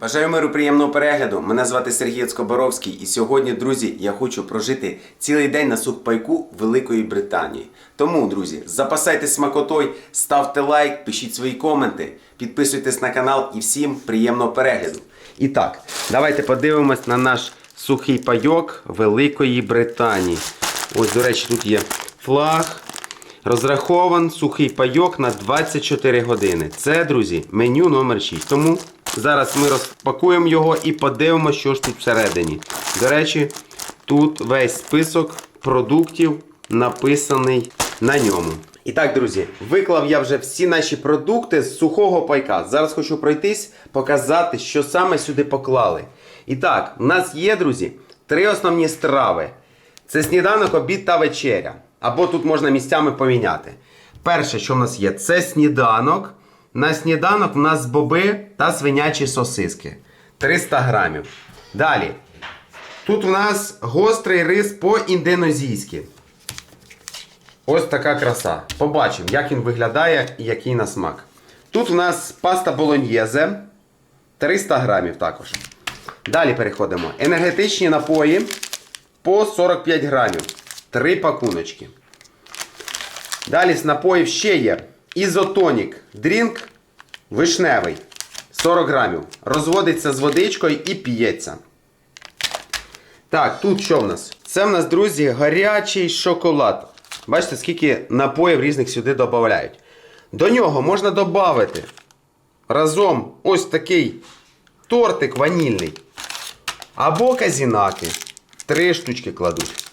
Бажаю миру приємного перегляду. Мене звати Сергій Скоборовський, і сьогодні, друзі, я хочу прожити цілий день на сухпайку Великої Британії. Тому, друзі, запасайтесь смакотой, ставте лайк, пишіть свої коменти, підписуйтесь на канал і всім приємного перегляду. І так, давайте подивимось на наш сухий пайок Великої Британії. Ось, до речі, тут є флаг. Розрахован сухий пайок на 24 години. Це, друзі, меню номер 6. Тому зараз ми розпакуємо його і подивимося, що ж тут всередині. До речі, тут весь список продуктів написаний на ньому. І так, друзі, виклав я вже всі наші продукти з сухого пайка. Зараз хочу пройтись, показати, що саме сюди поклали. І так, у нас є, друзі, три основні страви. Це сніданок, обід та вечеря. Або тут можна місцями поміняти. Перше, що в нас є, це сніданок. На сніданок в нас боби та свинячі сосиски. 300 грамів. Далі. Тут в нас гострий рис по-індонезійськи. Ось така краса. Побачимо, як він виглядає і який на смак. Тут у нас паста болоньєзе. 300 грамів також. Далі переходимо. Енергетичні напої по 45 грамів. Три пакуночки. Далі з напоїв ще є ізотонік дрінк вишневий 40 грамів. Розводиться з водичкою і п'ється. Так, тут що в нас? Це в нас, друзі, гарячий шоколад. Бачите, скільки напоїв різних сюди додають. До нього можна додати разом ось такий тортик ванільний. Або казінаки. Три штучки кладуть.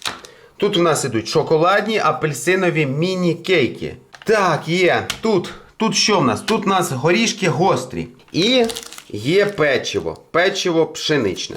Тут у нас ідуть шоколадні апельсинові міні-кейки. Так, є. Тут. Тут що в нас? Тут у нас горішки гострі. І є печиво. Печиво пшеничне.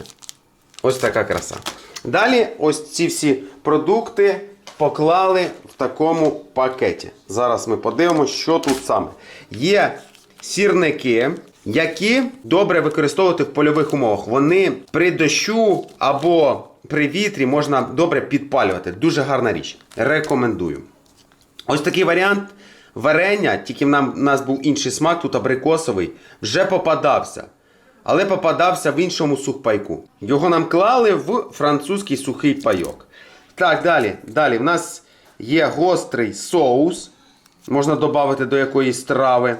Ось така краса. Далі ось ці всі продукти поклали в такому пакеті. Зараз ми подивимося, що тут саме. Є сірники, які добре використовувати в польових умовах. Вони при дощу або при вітрі можна добре підпалювати. Дуже гарна річ. Рекомендую. Ось такий варіант варення, тільки в нам, в нас був інший смак, тут абрикосовий, вже попадався. Але попадався в іншому сухпайку. Його нам клали в французький сухий пайок. Так, далі. Далі. В нас є гострий соус. Можна додати до якоїсь страви.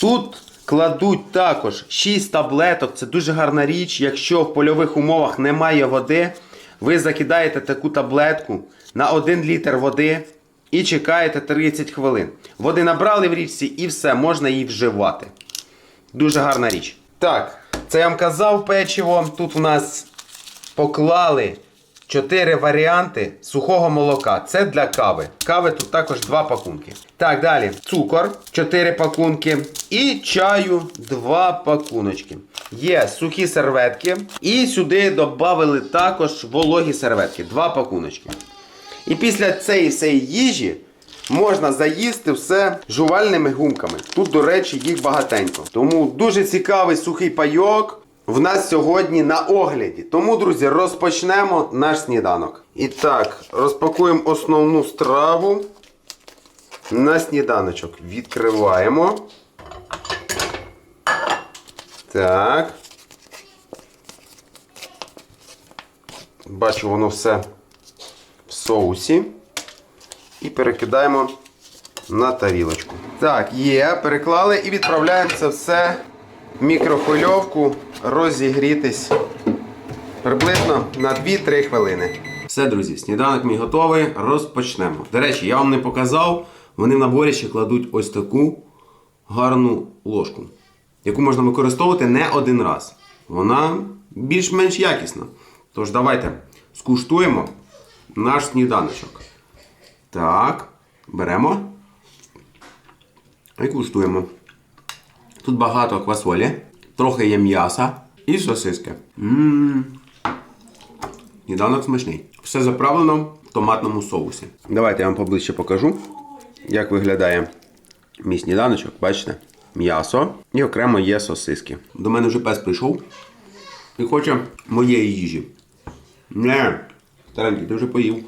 Тут кладуть також 6 таблеток. Це дуже гарна річ. Якщо в польових умовах немає води, ви закидаєте таку таблетку на 1 літр води і чекаєте 30 хвилин. Води набрали в річці і все, можна її вживати. Дуже гарна річ. Так, це я вам казав печиво. Тут у нас поклали 4 варіанти сухого молока. Це для кави. Кави тут також 2 пакунки. Так, далі. Цукор 4 пакунки. І чаю 2 пакуночки. Є сухі серветки. І сюди додали також вологі серветки. 2 пакуночки. І після цієї всієї їжі можна заїсти все жувальними гумками. Тут, до речі, їх багатенько. Тому дуже цікавий сухий пайок в нас сьогодні на огляді. Тому, друзі, розпочнемо наш сніданок. І так, розпакуємо основну страву на сніданочок. Відкриваємо. Так. Бачу, воно все соусі. І перекидаємо на тарілочку. Так, є, переклали і відправляємо це все в мікрохвильовку розігрітись приблизно на 2-3 хвилини. Все, друзі, сніданок мій готовий. Розпочнемо. До речі, я вам не показав, вони в наборі ще кладуть ось таку гарну ложку, яку можна використовувати не один раз. Вона більш-менш якісна. Тож давайте скуштуємо наш сніданочок. Так, беремо і куштуємо. Тут багато квасолі, трохи є м'яса і сосиски. Ммм. Сніданок смачний. Все заправлено в томатному соусі. Давайте я вам поближче покажу, як виглядає мій сніданочок. Бачите? М'ясо і окремо є сосиски. До мене вже пес прийшов і хоче моєї їжі. Не, старенький, ти вже поїв.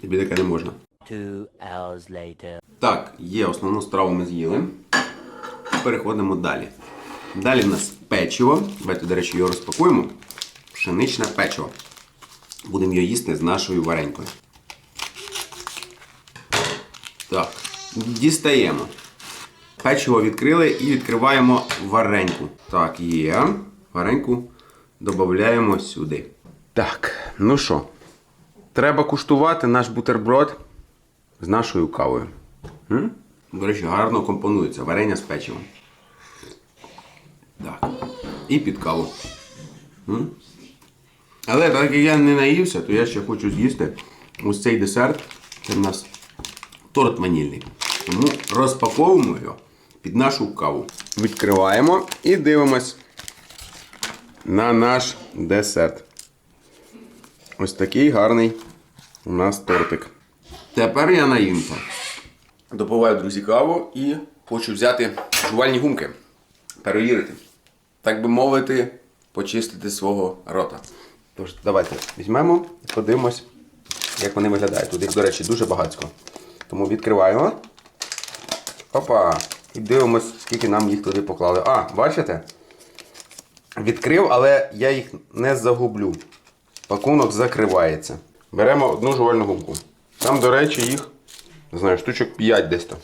Тобі таке не можна. Two hours later. Так, є основну страву ми з'їли. Переходимо далі. Далі в нас печиво. Давайте, до речі, його розпакуємо. Пшеничне печиво. Будемо його їсти з нашою варенькою. Так, дістаємо. Печиво відкрили і відкриваємо вареньку. Так, є. Вареньку додаємо сюди. Так, ну що, треба куштувати наш бутерброд з нашою кавою. До речі, гарно компонується варення з печивом. Так. І під каву. М? Але так як я не наївся, то я ще хочу з'їсти ось цей десерт. Це в нас торт ванільний. Тому розпаковуємо його під нашу каву. Відкриваємо і дивимось на наш десерт. Ось такий гарний у нас тортик. Тепер я наїмся. Допиваю, друзі, каву і хочу взяти жувальні гумки. Перевірити. Так би мовити, почистити свого рота. Тож, давайте візьмемо і подивимось, як вони виглядають. Тут їх, до речі, дуже багатько. Тому відкриваємо. Опа! І дивимось, скільки нам їх туди поклали. А, бачите? Відкрив, але я їх не загублю. Пакунок закривається. Беремо одну жувальну гумку. Там, до речі, їх, не знаю, штучок 5 десь там.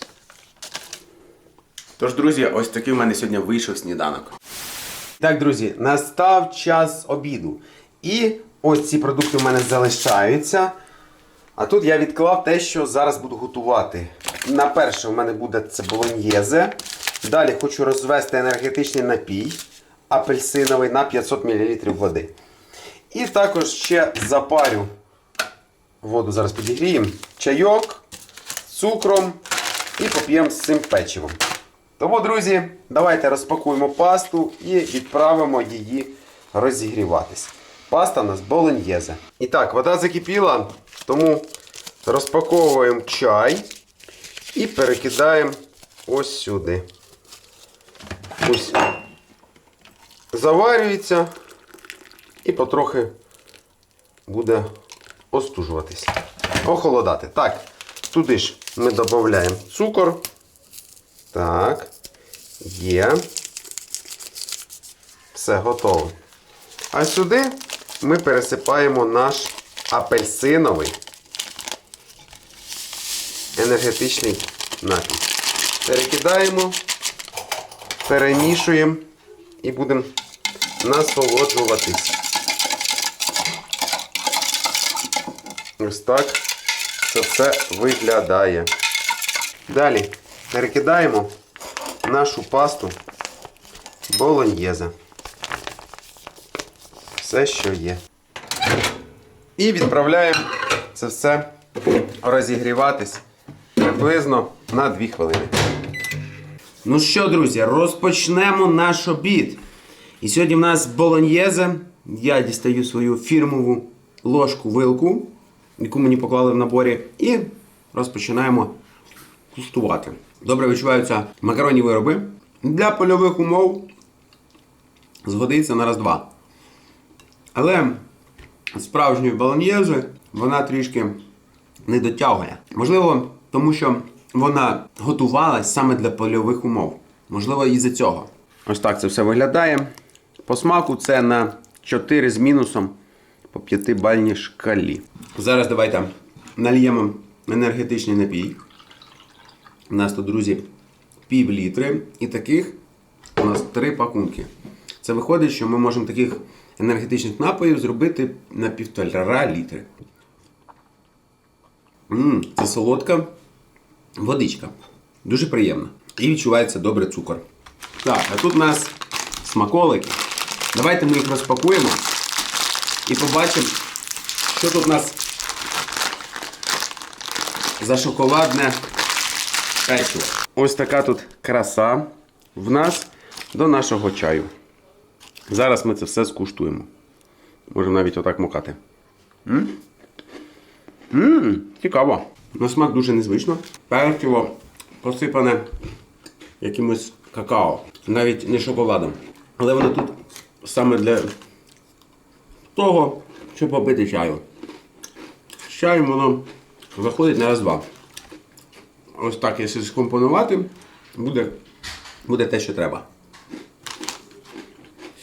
Тож, друзі, ось такий у мене сьогодні вийшов сніданок. Так, друзі, настав час обіду. І ось ці продукти у мене залишаються. А тут я відклав те, що зараз буду готувати. На перше у мене буде це болоньєзе. Далі хочу розвести енергетичний напій апельсиновий на 500 мл води. І також ще запарю воду зараз підігріємо, чайок з цукром і поп'ємо з цим печивом. Тому, друзі, давайте розпакуємо пасту і відправимо її розігріватись. Паста у нас болоньєзе. І так, вода закипіла, тому розпаковуємо чай і перекидаємо ось сюди. Ось. Заварюється і потрохи буде остужуватись. Охолодати. Так, туди ж ми додаємо цукор. Так, є. Все, готово. А сюди ми пересипаємо наш апельсиновий енергетичний напій. Перекидаємо, перемішуємо і будемо насолоджуватись. Ось так це все виглядає. Далі перекидаємо нашу пасту болоньєзе. Все, що є. І відправляємо це все розігріватись приблизно на 2 хвилини. Ну що, друзі, розпочнемо наш обід. І сьогодні в нас болоньєзе. Я дістаю свою фірмову ложку вилку, яку мені поклали в наборі, і розпочинаємо куштувати. Добре відчуваються макаронні вироби. Для польових умов згодиться на раз-два. Але справжньої болоньєзи вона трішки не дотягує. Можливо, тому що вона готувалась саме для польових умов. Можливо, із-за цього. Ось так це все виглядає. По смаку це на 4 з мінусом по 5-бальній шкалі. Зараз давайте нальємо енергетичний напій. У нас тут, друзі, пів літри. І таких у нас три пакунки. Це виходить, що ми можемо таких енергетичних напоїв зробити на півтора літри. Ммм, це солодка водичка. Дуже приємно. І відчувається добре цукор. Так, а тут у нас смаколики. Давайте ми їх розпакуємо і побачимо, що тут у нас за шоколадне печиво. Ось така тут краса в нас до нашого чаю. Зараз ми це все скуштуємо. Можемо навіть отак мокати. Ммм, цікаво. На смак дуже незвично. Печиво посипане якимось какао. Навіть не шоколадом. Але воно тут саме для того, щоб попити чаю. З чаєм воно заходить на раз-два. Ось так, якщо скомпонувати, буде, буде те, що треба.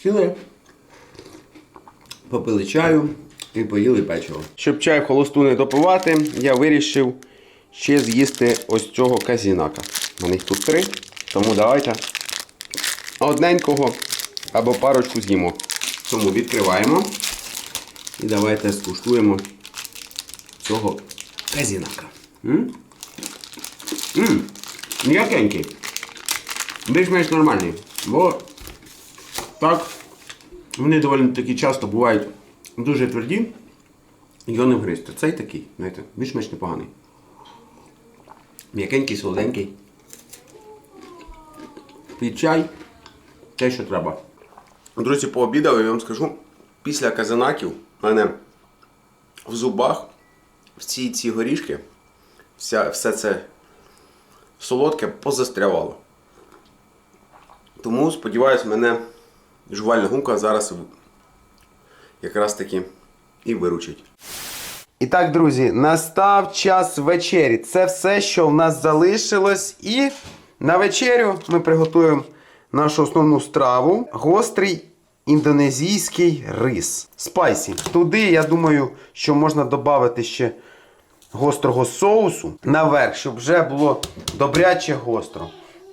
Сіли, попили чаю і поїли печиво. Щоб чай холосту не допивати, я вирішив ще з'їсти ось цього казінака. У їх тут три, тому давайте одненького або парочку з'їмо. Тому відкриваємо і давайте скуштуємо цього казінака. М'якенький. Більш-менш нормальний. Бо так, вони доволі таки часто бувають дуже тверді. Його не вгризти. Цей такий, знаєте, більш-менш непоганий. М'якенький, солоденький. Під чай. Те, що треба. Друзі, пообідав, я вам скажу, після казанаків в мене в зубах всі ці горішки, вся, все це солодке позастрявало. Тому, сподіваюсь, мене жувальна гумка зараз якраз таки і виручить. І так, друзі, настав час вечері. Це все, що в нас залишилось. І на вечерю ми приготуємо нашу основну страву гострий індонезійський рис. Спайсі. Туди, я думаю, що можна додати ще гострого соусу наверх, щоб вже було добряче гостро.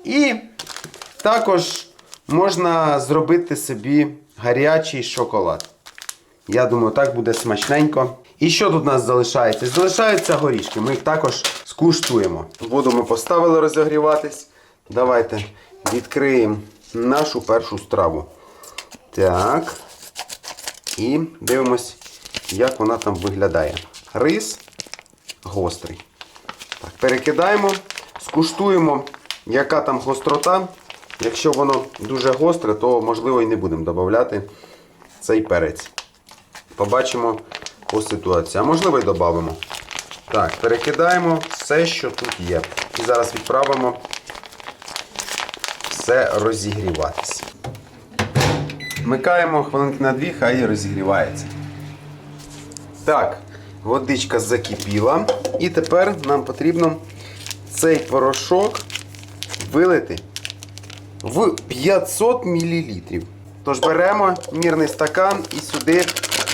І також можна зробити собі гарячий шоколад. Я думаю, так буде смачненько. І що тут у нас залишається? Залишаються горішки. Ми їх також скуштуємо. Воду ми поставили розігріватись. Давайте відкриємо нашу першу страву. Так. І дивимось, як вона там виглядає. Рис гострий. Так, перекидаємо, скуштуємо, яка там гострота. Якщо воно дуже гостре, то можливо і не будемо додавати цей перець. Побачимо по ситуації. А можливо і додамо. Так, перекидаємо все, що тут є. І зараз відправимо все розігріватися. Вмикаємо хвилинки на дві, хай розігрівається. Так, водичка закипіла. І тепер нам потрібно цей порошок вилити в 500 мл. Тож беремо мірний стакан і сюди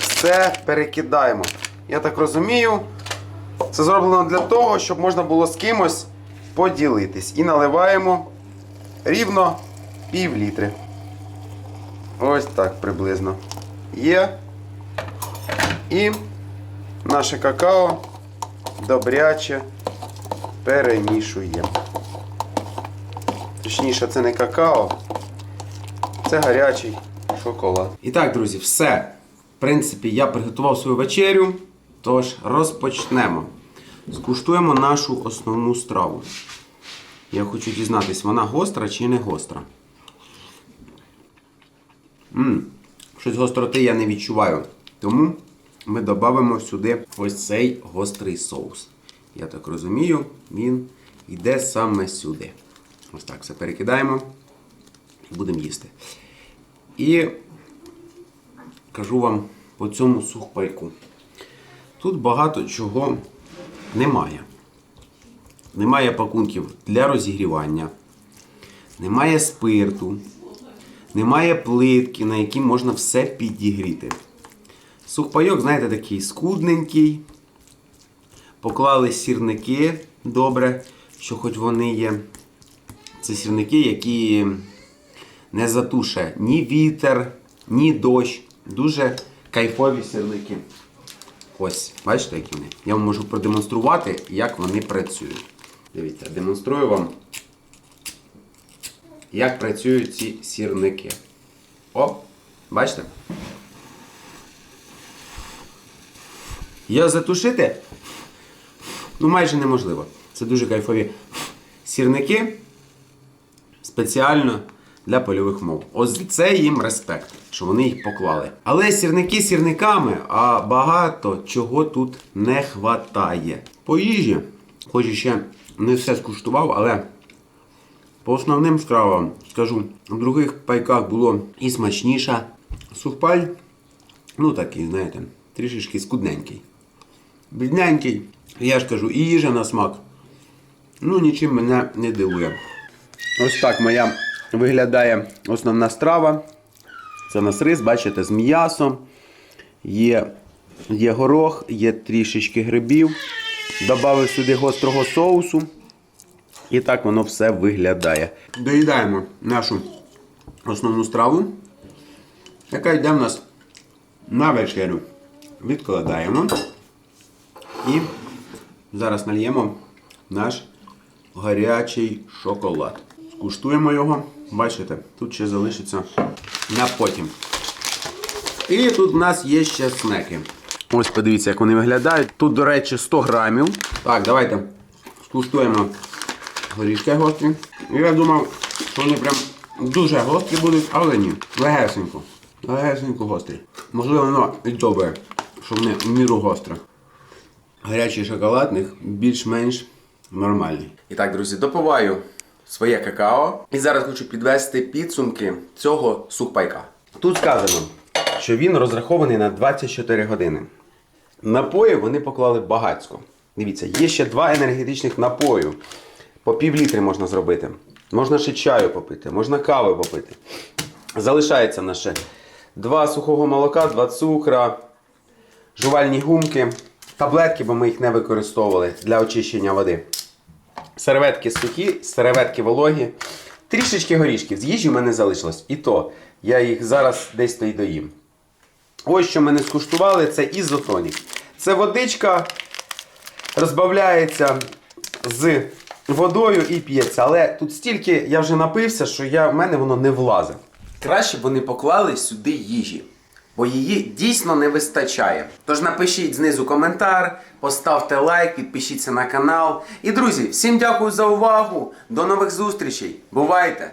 все перекидаємо. Я так розумію, це зроблено для того, щоб можна було з кимось поділитись. І наливаємо рівно пів літри. Ось так приблизно. Є. І наше какао добряче перемішуємо. Точніше, це не какао, це гарячий шоколад. І так, друзі, все. В принципі, я приготував свою вечерю. Тож розпочнемо. Скуштуємо нашу основну страву. Я хочу дізнатись, вона гостра чи не гостра. Ммм, щось гостроти я не відчуваю. Тому ми додамо сюди ось цей гострий соус. Я так розумію, він йде саме сюди. Ось так все перекидаємо і будемо їсти. І кажу вам по цьому сухпайку. Тут багато чого немає. Немає пакунків для розігрівання, немає спирту, немає плитки, на якій можна все підігріти. Сухпайок, знаєте, такий скудненький. Поклали сірники добре, що хоч вони є. Це сірники, які не затуше ні вітер, ні дощ. Дуже кайфові сірники. Ось, бачите, які вони? Я вам можу продемонструвати, як вони працюють. Дивіться, демонструю вам, як працюють ці сірники. О, бачите? Його затушити ну майже неможливо. Це дуже кайфові сірники спеціально для польових мов. Ось це їм респект, що вони їх поклали. Але сірники сірниками, а багато чого тут не хватає. По їжі, хоч ще не все скуштував, але по основним стравам скажу, в других пайках було і смачніше. Сухпаль, ну такий, знаєте, трішечки скудненький. Бідненький. Я ж кажу, і їжа на смак. Ну, нічим мене не дивує. Ось так моя виглядає основна страва. Це нас рис, бачите, з м'ясом. Є, є горох, є трішечки грибів. Добавив сюди гострого соусу. І так воно все виглядає. Доїдаємо нашу основну страву, яка йде в нас на вечерю. Відкладаємо. І зараз нальємо наш гарячий шоколад. Скуштуємо його. Бачите, тут ще залишиться на потім. І тут в нас є ще снеки. Ось подивіться, як вони виглядають. Тут, до речі, 100 грамів. Так, давайте скуштуємо горішки гострі. Я думав, що вони прям дуже гострі будуть, але ні. Легесенько. Легесенько гострі. Можливо, воно і добре, що вони в міру гостре. Гарячий шоколадних більш-менш нормальний. І так, друзі, допиваю своє какао. І зараз хочу підвести підсумки цього сухпайка. Тут сказано, що він розрахований на 24 години. Напої вони поклали багацько. Дивіться, є ще два енергетичних напою. По пів літри можна зробити. Можна ще чаю попити, можна кави попити. Залишається на ще два сухого молока, два цукра, жувальні гумки, таблетки, бо ми їх не використовували для очищення води. Серветки сухі, серветки вологі, трішечки горішків. З їжі в мене залишилось. І то я їх зараз десь то й доїм. Ось що ми не скуштували, це ізотонік. Це водичка розбавляється з водою і п'ється. Але тут стільки я вже напився, що я, в мене воно не влазить. Краще б вони поклали сюди їжі, бо її дійсно не вистачає. Тож напишіть знизу коментар, поставте лайк, підпишіться на канал. І друзі, всім дякую за увагу. До нових зустрічей. Бувайте!